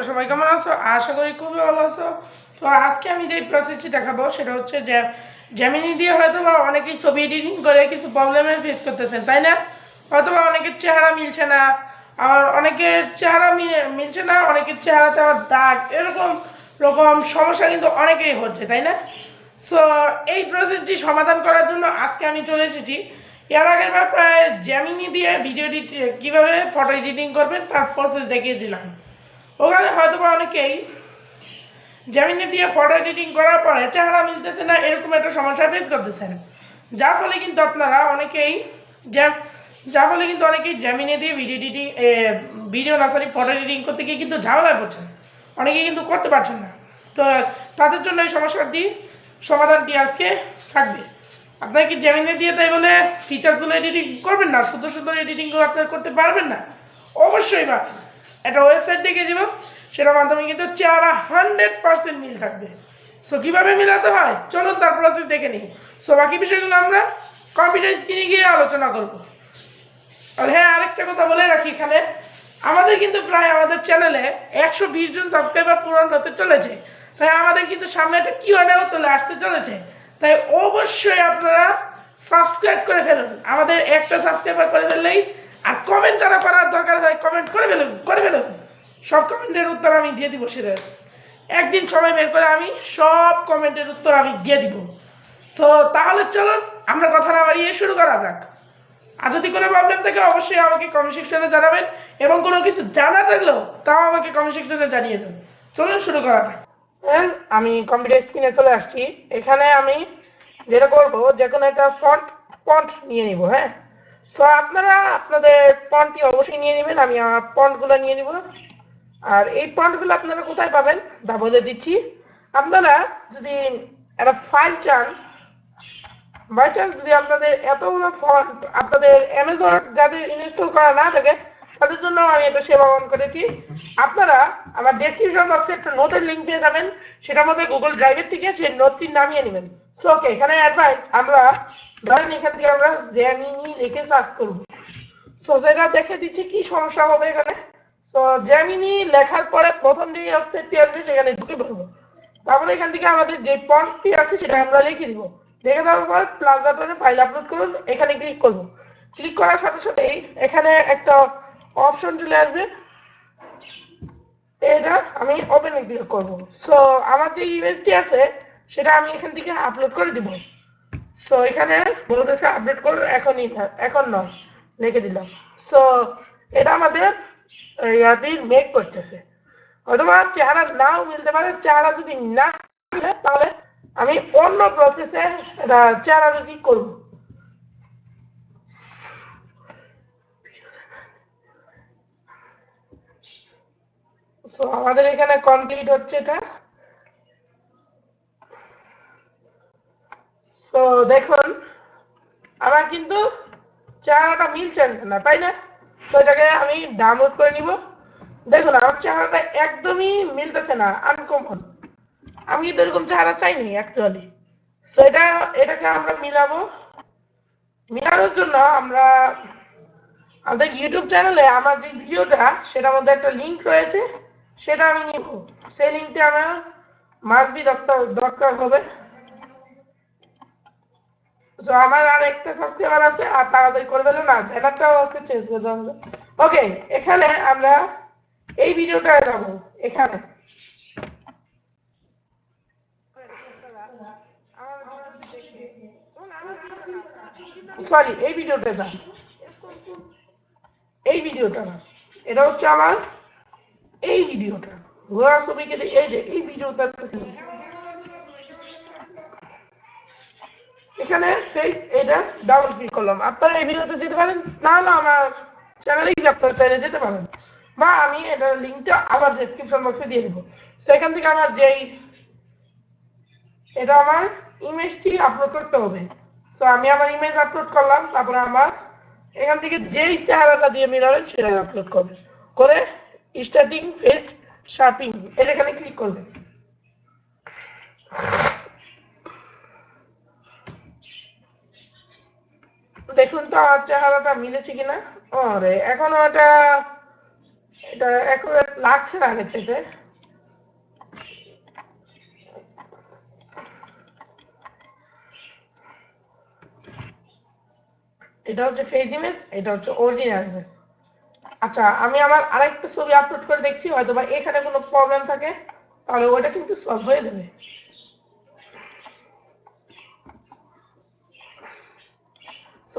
তোমরা সবাই কেমন আছো? আশা করি খুবই ভালো আছো। তো আজকে আমি যে প্রসেসটি দেখাবো, সেটা হচ্ছে যে জেমিনি দিয়ে হয়তো বা অনেকেই ছবি এডিটিং করে কিছু প্রবলেমের ফেস করতেছেন, তাই না? হয়তো বা অনেকের চেহারা মিলছে না আর অনেকের চেহারা মিলছে না, অনেকের চেহারাতে আবার দাগ, এরকম রকম সমস্যা কিন্তু অনেকেই হচ্ছে, তাই না? সো এই প্রসেসটি সমাধান করার জন্য আজকে আমি চলে এসেছি। এর আগের বার প্রায় জ্যামিনি দিয়ে ভিডিও কীভাবে ফটো এডিটিং করবেন, তার প্রসেস দেখিয়েছিলাম। ওখানে হয়তো বা অনেকেই জ্যামিনি দিয়ে ফটো এডিটিং করার পরে চেহারা মিলতেছে না, এরকম একটা সমস্যা ফেস করতেছেন। যার ফলে কিন্তু আপনারা অনেকেই যার ফলে কিন্তু অনেকেই জ্যামিনি দিয়ে ভিডিও এডিটিং ভিডিও না সরি ফটো এডিটিং করতে গিয়ে কিন্তু ঝামেলায় পড়ছেন। অনেকেই কিন্তু করতে পারছেন না। তো তাদের জন্য এই সমস্যাটি সমাধানটি আজকে থাকবে। আপনার কি জ্যামিনি দিয়ে তাই বলে ফিচারগুলো এডিটিং করবেন না? সুন্দর সুন্দর এডিটিংগুলো আপনার করতে পারবেন না? অবশ্যই না একটা ওয়েবসাইট দেখে দিব সেটার মাধ্যমে কিন্তু চেহারা হান্ড্রেড পার্সেন্ট মিল থাকবে। সো কীভাবে মিলাতে হয়? চলুন তার প্রসেস দেখে নিই। সো বাকি বিষয়গুলো আমরা কম্পিউটার স্ক্রিনে গিয়ে আলোচনা করব। আর হ্যাঁ আরেকটা কথা বলে রাখি এখানে। আমাদের কিন্তু প্রায় আমাদের চ্যানেলে একশো বিশ জন সাবস্ক্রাইবার পূরণ হতে চলেছে। তাই আমাদের কিন্তু সামনে একটা কিউএনএও চলে আসতে চলেছে। তাই অবশ্যই আপনারা সাবস্ক্রাইব করে ফেলুন। আমাদের একটা সাবস্ক্রাইবার করে ফেললেই আর কমেন্ট যারা করার দরকার হয় কমেন্ট করে ফেলুন করে ফেলুন। সব কমেন্টের উত্তর আমি দিয়ে দিব, সেটা। একদিন সময় বের করে আমি সব কমেন্টের উত্তর আমি দিয়ে দিব। সো তাহলে চলুন, আমরা কথা না বাড়িয়ে শুরু করা যাক। আর যদি কোনো প্রবলেম থাকে, অবশ্যই আমাকে কমেন্ট সেকশনে জানাবেন। এবং কোনো কিছু জানা থাকলেও, তাও আমাকে কমেন্ট সেকশনে জানিয়ে দেন। চলুন শুরু করা যাক। আমি কম্পিউটার স্ক্রিনে চলে আসছি। এখানে আমি যেটা করব যে কোনো একটা ফন্ট ফন্ট নিয়ে নিব হ্যাঁ? সো আপনারা আপনাদের ফন্টটি অবশ্যই নিয়ে নেবেন, আমি আমার ফন্টগুলো নিয়ে নিব। আর এই ফন্টগুলো আপনারা কোথায় পাবেন? তা বলে দিচ্ছি। আপনারা যদি একটা ফাইল চান বাই চান্স যদি আপনাদের এতগুলো ফন্ট আপনাদের অ্যামাজন যাদের ইনস্টল করা না থাকে, তাদের জন্য আমি একটা সেবা অন করেছি। আপনারা আমার ডেসক্রিপশন বক্সে একটা নোটের লিঙ্ক পেয়ে যাবেন। সেটার মধ্যে গুগল ড্রাইভের থেকে সেই নোটটি নামিয়ে নেবেন। সো ওকে এখানে অ্যাডভাইস আমরা ধরেন এখান থেকে আমরা জ্যামিনি লিখে সার্চ করব। সো সেটা দেখে দিচ্ছি কি সমস্যা হবে এখানে। সো জ্যামিনি লেখার পরে প্রথম যে ওয়েবসাইটটি আসবে সেখানে ঢুকে পড়ব। তারপরে এখান থেকে আমাদের যে ফন্টটি আছে, সেটা আমরা লিখে দিব। দেখে দেওয়ার পর প্লাস বাটনে ফাইল আপলোড করুন, এখানে ক্লিক করব। ক্লিক করার সাথে সাথেই এখানে একটা অপশন চলে আসবে। এটা আমি ওপেনে ক্লিক করব। সো আমার যে ইমেজটি আছে, সেটা আমি এখান থেকে আপলোড করে দিব। সো এখানে বলতেছে আপডেট করুন এখনই এখন নয়, লিখে দিলাম। সো এটা আমাদের ইয়াতে মেক করতেছে। অথবা চেহারা নাও মিলতে পারে, চেহারা যদি না মিলে, তাহলে আমি অন্য প্রসেসে এটা চেহারা ঠিক করব। সো আমাদের এখানে কমপ্লিট হচ্ছে এটা তো দেখুন, আমার কিন্তু চেহারাটা মিলছে না, তাই না? তো এটাকে আমি ডাউনলোড করে নিব। দেখুন, আমার চেহারাটা একদমই মিলতেছে না আনকমন আমি কিন্তু এরকম চেহারা চাইনি অ্যাকচুয়ালি সো এটা, এটাকে আমরা মিলাবো। মিলানোর জন্য আমরা আমাদের ইউটিউব চ্যানেলে আমার যে ভিডিওটা সেটার মধ্যে একটা লিঙ্ক রয়েছে, সেটা আমি নিব। সেই লিঙ্কটা আমার মাস্ট বি দরকার দরকার হবে। সো আমার আর একটা সাবস্ক্রাইবার আছে, আর তাড়াতাড়ি করে ফেলে না, ব্যানারটাও আছে চেঞ্জ করে দেওয়া ওকে এখানে আমরা এই ভিডিওটা যাব, এখানে। সরি এই ভিডিওটা না এই ভিডিওটা না, এটা হচ্ছে আমার এই ভিডিওটা ঘোড়া ছবি কেটে এই যে, এই ভিডিওটা এখানে ফেস এটা ডাবল ক্লিক করলাম। আপনারা এই ভিডিওতে যেতে পারেন, না হলে আমার চ্যানেলে গিয়ে আপনারা চাইলে যেতে পারেন। বা আমি এটার লিঙ্কটা আবার ডেসক্রিপশন বক্সে দিয়ে দেবো। সেখান থেকে আমার যেই এটা আমার ইমেজটি আপলোড করতে হবে। তো আমি আমার ইমেজ আপলোড করলাম, তারপরে আমার এখান থেকে যেই চেহারাটা দিয়ে মিলাবেন সেটা আপলোড করবেন। করে স্টার্টিং ফেজ শার্পিং এটা এখানে ক্লিক করবেন। দেখুন, তো চেহারাটা মিলেছে কিনা? আরে এখনও এটা এটা একেবারে লাগছে না আগের চাইতে। এটা হচ্ছে ফেজ ইমেজ এটা হচ্ছে অরিজিনাল ইমেজ আচ্ছা আমি আমার আরেকটা ছবি আপলোড করে দেখছি হয়তো বা এখানে কোনো প্রবলেম থাকে, তাহলে ওটা কিন্তু সলভ হয়ে যাবে। সো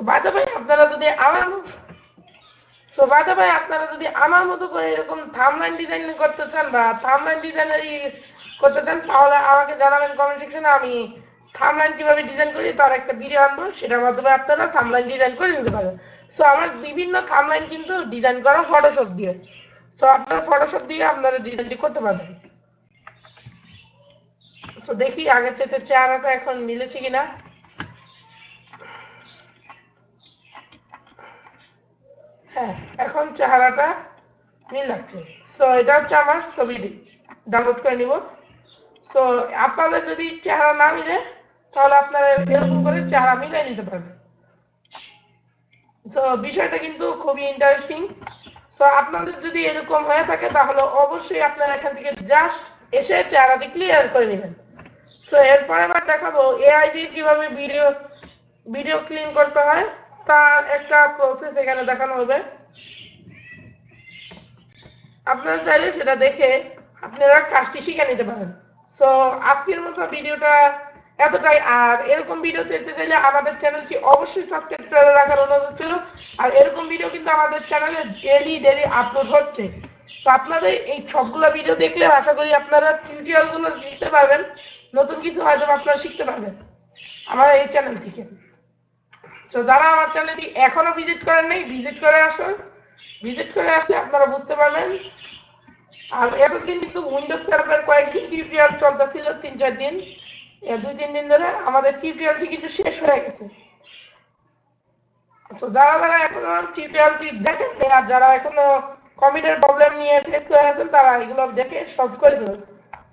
কীভাবে ডিজাইন করি, তার একটা ভিডিও আনব আপনারা ডিজাইন করে নিতে পারেন সো আমার বিভিন্ন থামলাইন কিন্তু ডিজাইন করা ফটোশপ দিয়ে। সো আপনারা ফটোশপ দিয়ে আপনারা ডিজাইনটি করতে পারবেন। সো দেখি আগের থেকে চেহারাটা এখন মিলেছে কিনা। হ্যাঁ এখন চেহারাটা মিল লাগছে। সো এটা হচ্ছে আমার ছবিটি ডাউনলোড করে নিব। সো আপনাদের যদি চেহারা না মিলে, তাহলে আপনারা এরকম করে চেহারা মিলাই নিতে পারবেন। সো বিষয়টা কিন্তু খুবই ইন্টারেস্টিং সো আপনাদের যদি এরকম হয়ে থাকে, তাহলে অবশ্যই আপনারা এখান থেকে জাস্ট এসে চেহারাটি ক্লিয়ার করে নেবেন। সো এরপরে আবার দেখাবো এআই দিয়ে কীভাবে ভিডিও ভিডিও ক্লিন করতে হয়। একটা প্রসেস এখানে দেখানো হবে। আপনারা চাইলে সেটা দেখে আপনারা কাজটি শিখে নিতে পারেন। সো আজকের মতো ভিডিওটা এতটাই। আর এরকম ভিডিও পেতে চাইলে আমাদের চ্যানেলটি অবশ্যই সাবস্ক্রাইব করে রাখার অনুরোধ ছিল। আর এরকম ভিডিও কিন্তু আমাদের চ্যানেলে ডেলি ডেলি আপলোড হচ্ছে। তো আপনাদের এই সবগুলো ভিডিও দেখলে আশা করি আপনারা টিউটোরিয়ালগুলো শিখতে পারবেন। নতুন কিছু হয়তো আপনারা শিখতে পারবেন। আমার এই চ্যানেল থেকে। তো যারা আমার চ্যানেলটি এখনও ভিজিট করেন নাই ভিজিট করে আসুন। ভিজিট করে আসলে আপনারা বুঝতে পারবেন। আর এতদিন কিন্তু উইন্ডোজ সার্ভারের কয়েকদিন টিউটোরিয়াল চলতেছিল, তিন, চার দিন। দুই, তিন দিন ধরে আমাদের টিউটোরিয়ালটি কিন্তু শেষ হয়ে গেছে। তো যারা যারা এখনও টিউটোরিয়ালটি দেখেন আর যারা এখনও কম্পিউটার প্রবলেম নিয়ে ফেস করে আছেন, তারা এগুলো দেখে সলভ করে দেবেন।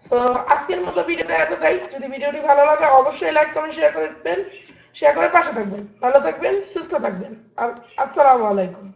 তো আজকের মতো ভিডিওটা এতটাই। যদি ভিডিওটি ভালো লাগে, অবশ্যই লাইক কমেন্ট শেয়ার করবেন শেয়ার করে পাশে থাকবেন ভালো থাকবেন সুস্থ থাকবেন। আর আসসালামু আলাইকুম।